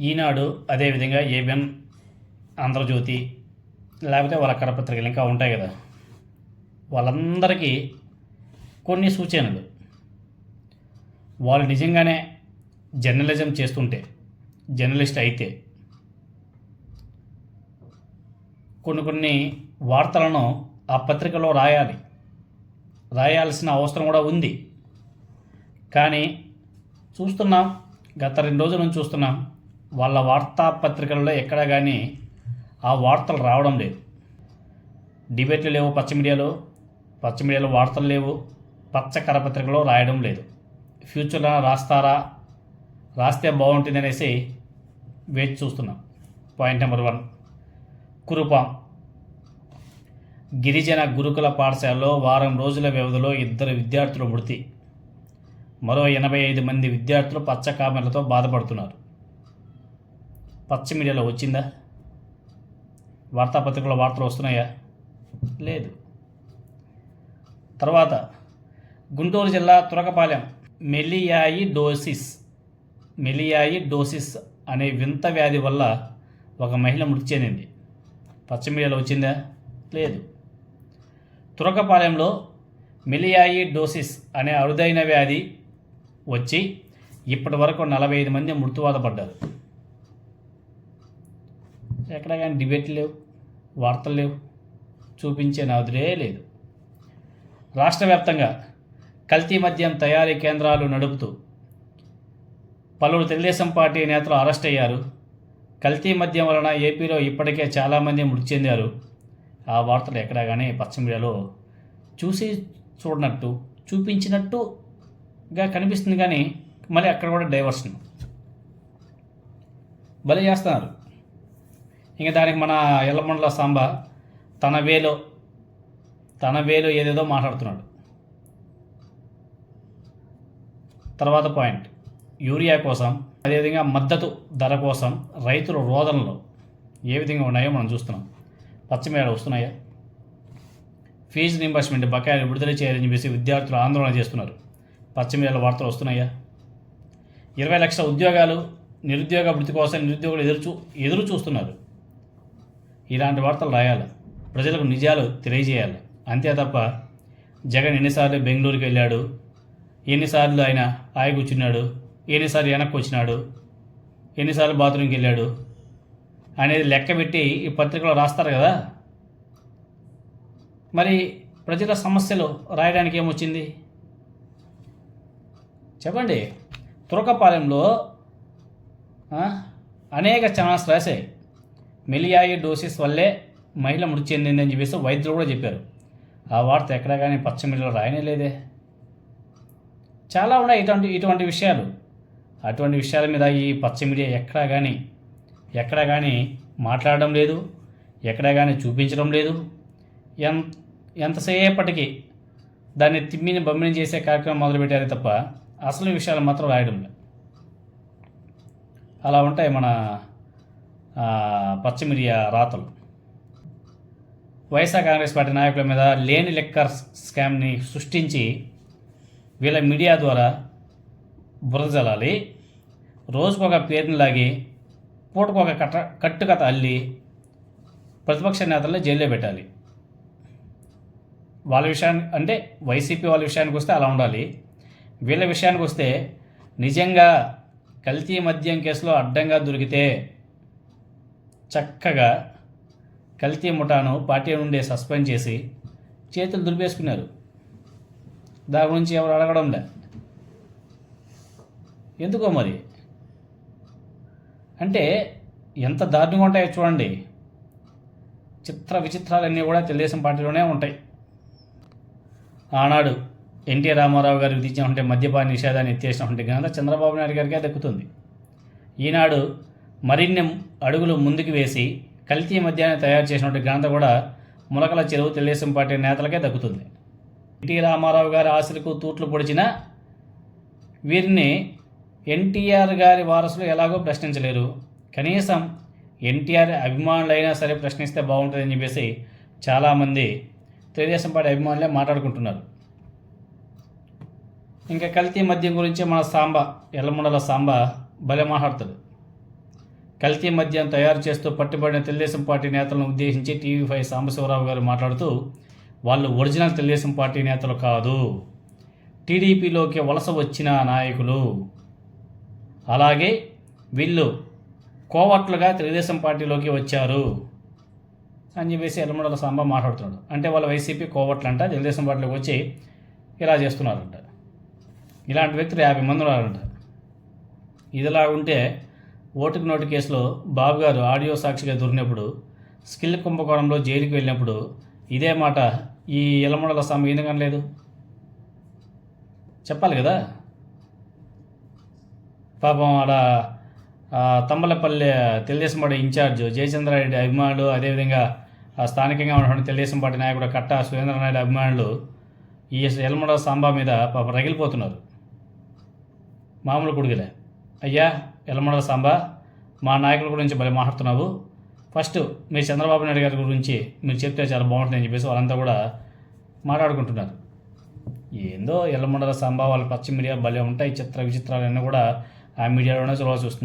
ఈనాడు అదేవిధంగా ఏబిఎన్ ఆంధ్రజ్యోతి లేకపోతే వాళ్ళ కరపత్రికలు ఇంకా ఉంటాయి కదా. వాళ్ళందరికీ కొన్ని సూచనలు. వాళ్ళు నిజంగానే జర్నలిజం చేస్తుంటే జర్నలిస్ట్ అయితే కొన్ని కొన్ని వార్తలను ఆ పత్రికలో రాయాలి. రాయాల్సిన అవసరం కూడా ఉంది. కానీ చూస్తున్నాం గత రెండు రోజుల నుంచి చూస్తున్నాం వాళ్ళ వార్తాపత్రికలలో ఎక్కడా కానీ ఆ వార్తలు రావడం లేదు. డిబేట్లు లేవు పచ్చ మీడియాలో పచ్చ మీడియాలో వార్తలు లేవు పచ్చ కరపత్రికలో రాయడం లేదు. ఫ్యూచర్లో రాస్తారా రాస్తే బాగుంటుంది అనేసి వేచి చూస్తున్నాం. Point number one. కురుపాం. గిరిజన గురుకుల పాఠశాలలో వారం రోజుల వ్యవధిలో ఇద్దరు విద్యార్థులు మృతి మరో ఎనభై ఐదు మంది విద్యార్థులు పచ్చ కామెర్లతో బాధపడుతున్నారు. పచ్చ మీడియాలో వచ్చిందా? వార్తాపత్రికల్లో వార్తలు వస్తున్నాయా? లేదు. తర్వాత గుంటూరు జిల్లా తురకపాలెం మెలియాయి డోసిస్ మెలియాయి డోసిస్ అనే వింత వ్యాధి వల్ల ఒక మహిళ మృతి చెందింది. పచ్చ మీడియాలో వచ్చిందా? లేదు. తురకపాలెంలో మిలియాయి డోసిస్ అనే అరుదైన వ్యాధి వచ్చి ఇప్పటి వరకు నలభై ఐదు మంది మృత్యువాత పడ్డారు. ఎక్కడ కానీ డిబేట్లు లేవు వార్తలు లేవు చూపించే నాదురే లేదు. రాష్ట్ర వ్యాప్తంగా కల్తీ మద్యం తయారీ కేంద్రాలు నడుపుతూ పలువురు తెలుగుదేశం పార్టీ నేతలు అరెస్ట్ అయ్యారు. కల్తీ మద్యం వలన ఏపీలో ఇప్పటికే చాలామంది మృతి చెందారు. ఆ వార్తలు ఎక్కడా కానీ పచ్చ మీడియాలో చూసి చూడనట్టు చూపించినట్టుగా కనిపిస్తుంది కానీ మళ్ళీ అక్కడ కూడా డైవర్షన్. బలి చేస్తున్నారు. ఇంకా దానికి మన ఎల్లమండల సాంబ తన వేలో తన వేలో ఏదేదో మాట్లాడుతున్నాడు. తర్వాత పాయింట్. యూరియా కోసం అదేవిధంగా మద్దతు ధర కోసం రైతుల రోదనలు ఏ విధంగా ఉన్నాయో మనం చూస్తున్నాం. పచ్చమేళ వస్తున్నాయా? ఫీజు రింబర్స్మెంట్ బకాయిలు విడుదల చేయాలని చెప్పేసి విద్యార్థులు ఆందోళన చేస్తున్నారు. పచ్చమేళ వార్తలు వస్తున్నాయా? ఇరవై లక్షల ఉద్యోగాలు నిరుద్యోగ వృత్తి కోసం నిరుద్యోగులు ఎదురు చూ ఎదురు చూస్తున్నారు ఇలాంటి వార్తలు రాయాలి. ప్రజలకు నిజాలు తెలియజేయాలి. అంతే తప్ప జగన్ ఎన్నిసార్లు బెంగళూరుకి వెళ్ళాడు? ఎన్నిసార్లు ఆయన ఆగి కూర్చున్నాడు? ఎన్నిసార్లు వెనక్కి వచ్చినాడు? ఎన్నిసార్లు బాత్రూమ్కి వెళ్ళాడు? అనేది లెక్క పెట్టి ఈ పత్రికలో రాస్తారు కదా? మరి ప్రజల సమస్యలు రాయడానికి ఏమొచ్చింది? చెప్పండి. తురకపాలెంలో అనేక ఛానల్స్ రాశాయి. మెలియాయి డోసెస్ వల్లే మహిళ మృతి చెందిందని చెప్పేసి వైద్యులు కూడా చెప్పారు. ఆ వార్త ఎక్కడా కానీ పచ్చ మీడియాలో రాయనే లేదే. చాలా ఉన్నాయి ఇటువంటి ఇటువంటి విషయాలు. అటువంటి విషయాల మీద ఈ పచ్చ మీడియా ఎక్కడా కానీ ఎక్కడా కానీ మాట్లాడడం లేదు ఎక్కడా కానీ చూపించడం లేదు. ఎం ఎంతసేపటికి దాన్ని తిమ్మిని బమ్మిని చేసే కార్యక్రమం మొదలుపెట్టారే తప్ప అసలు విషయాలు మాత్రం రాయడం లేదు. అలా ఉంటాయి మన పచ్చిమిరియా రాతలు. వైఎస్ఆర్ కాంగ్రెస్ పార్టీ నాయకుల మీద లేని లెక్కర్ స్కామ్ని సృష్టించి వీళ్ళ మీడియా ద్వారా బురద జల్లాలి రోజుకొక పేరుని లాగి పూటకొక కట్ట కట్టుకథ అల్లి ప్రతిపక్ష నేతల్ని జైల్లో పెట్టాలి. వాళ్ళ విషయాన్ని అంటే వైసీపీ వాళ్ళ విషయానికి వస్తే అలా ఉండాలి. వీళ్ళ విషయానికి వస్తే నిజంగా కల్తీ మద్యం కేసులో అడ్డంగా దొరికితే చక్కగా కల్తీ ముఠాను పార్టీ నుండి సస్పెండ్ చేసి చేతులు దులిపేసుకున్నారు. దాని గురించి ఎవరు అడగడం లే ఎందుకో మరి? అంటే ఎంత దారుణంగా ఉంటాయో చూడండి. చిత్ర విచిత్రాలన్నీ కూడా తెలుగుదేశం పార్టీలోనే ఉంటాయి. ఆనాడు ఎన్టీ రామారావు గారు విధించినటువంటి మద్యపాన నిషేధాన్ని ఎత్తేసినటువంటి ఘనత చంద్రబాబు నాయుడు గారికే దక్కుతుంది. ఈనాడు మరిన్ని అడుగులు ముందుకు వేసి కల్తీ మద్యాన్ని తయారు చేసినటువంటి ఘనత కూడా ములకల చెరువు తెలుగుదేశం పార్టీ నేతలకే దక్కుతుంది. ఎన్టీ రామారావు గారి ఆశలకు తూట్లు పొడిచిన వీరిని ఎన్టీఆర్ గారి వారసులు ఎలాగో ప్రశ్నించలేరు. కనీసం ఎన్టీఆర్ అభిమానులైనా సరే ప్రశ్నిస్తే బాగుంటుందని చెప్పేసి చాలామంది తెలుగుదేశం పార్టీ అభిమానులే మాట్లాడుకుంటున్నారు. ఇంకా కల్తీ మద్యం గురించి మన సాంబ ఎల్లముండల సాంబ భలే మాట్లాడుతాడు కల్తీ మద్యం తయారు చేస్తూ పట్టుబడిన తెలుగుదేశం పార్టీ నేతలను ఉద్దేశించి టీవీ ఫైవ్ సాంబశివరావు గారు మాట్లాడుతూ వాళ్ళు ఒరిజినల్ తెలుగుదేశం పార్టీ నేతలు కాదు. టీడీపీలోకి వలస వచ్చిన నాయకులు. అలాగే వీళ్ళు కోవట్లుగా తెలుగుదేశం పార్టీలోకి వచ్చారు అని చెప్పేసి ఎల్లమండల సాంబ మాట్లాడుతున్నాడు. అంటే వాళ్ళ వైసీపీ కోవట్లంట తెలుగుదేశం పార్టీలోకి వచ్చి ఇలా చేస్తున్నారంట. ఇలాంటి వ్యక్తులు యాభై మంది ఉన్నారంట. ఇదిలా ఉంటే ఓటుకు నోటు కేసులో బాబు గారు ఆడియో సాక్షిగా దొరికినప్పుడు స్కిల్ కుంభకోణంలో జైలుకి వెళ్ళినప్పుడు ఇదే మాట ఈ ఎలమండల స్వామి ఎందుకని లేదు చెప్పాలి కదా? పాపం ఆడ తమ్మలపల్లె తెలుగుదేశం పార్టీ ఇన్ఛార్జ్ జయచంద్రారెడ్డి అభిమానులు అదేవిధంగా స్థానికంగా ఉన్నటువంటి తెలుగుదేశం పార్టీ నాయకుడు కట్ట సురేంద్రనాయుడు అభిమానులు ఈ ఎలమడ సాంబా మీద పాపం రగిలిపోతున్నారు. మామూలు కొడుకులే. అయ్యా! ఎల్లమండల సాంబా మా నాయకుల గురించి భలే మాట్లాడుతున్నావు. ఫస్ట్ మీరు చంద్రబాబు నాయుడు గారి గురించి మీరు చెప్తే చాలా బాగుంటుంది అని చెప్పేసి వాళ్ళంతా కూడా మాట్లాడుకుంటున్నారు. ఏందో ఎల్లమండల సాంబ వాళ్ళ పశ్చిమ మీడియా భలే ఉంటాయి చిత్ర విచిత్రాలన్నీ కూడా ఆ మీడియాలోనే చూడాల్సి వస్తుంది.